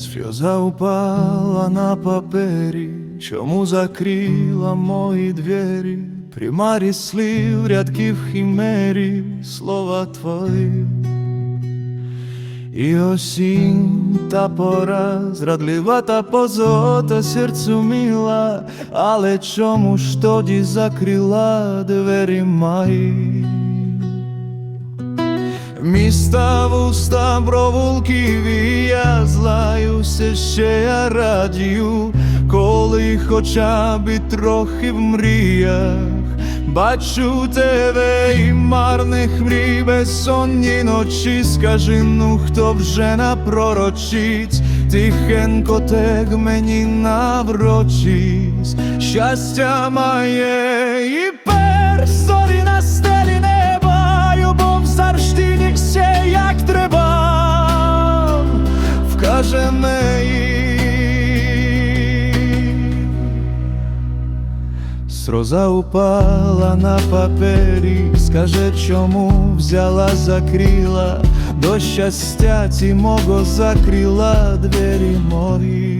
Сльоза упала на папері, чому закрила мої двері, примарі слів, рядків хімерів, слова твої. І осінь та пора, зрадлива та позота серцю мила, але чому ж тоді закрила двері мої? Міста вуста провулків і злаюся, ще я радію, коли хоча б трохи в мріях. Бачу тебе і марних мрій безсонні ночі, скажи, ну хто вже напророчить, тихенько тег мені наврочись, щастя має і персорі на стелі неба, любов завжди нікся як треба, вкаже Сроза упала на папері, скаже, чому взяла, закрила, до щастя ті мого закрила двері мої.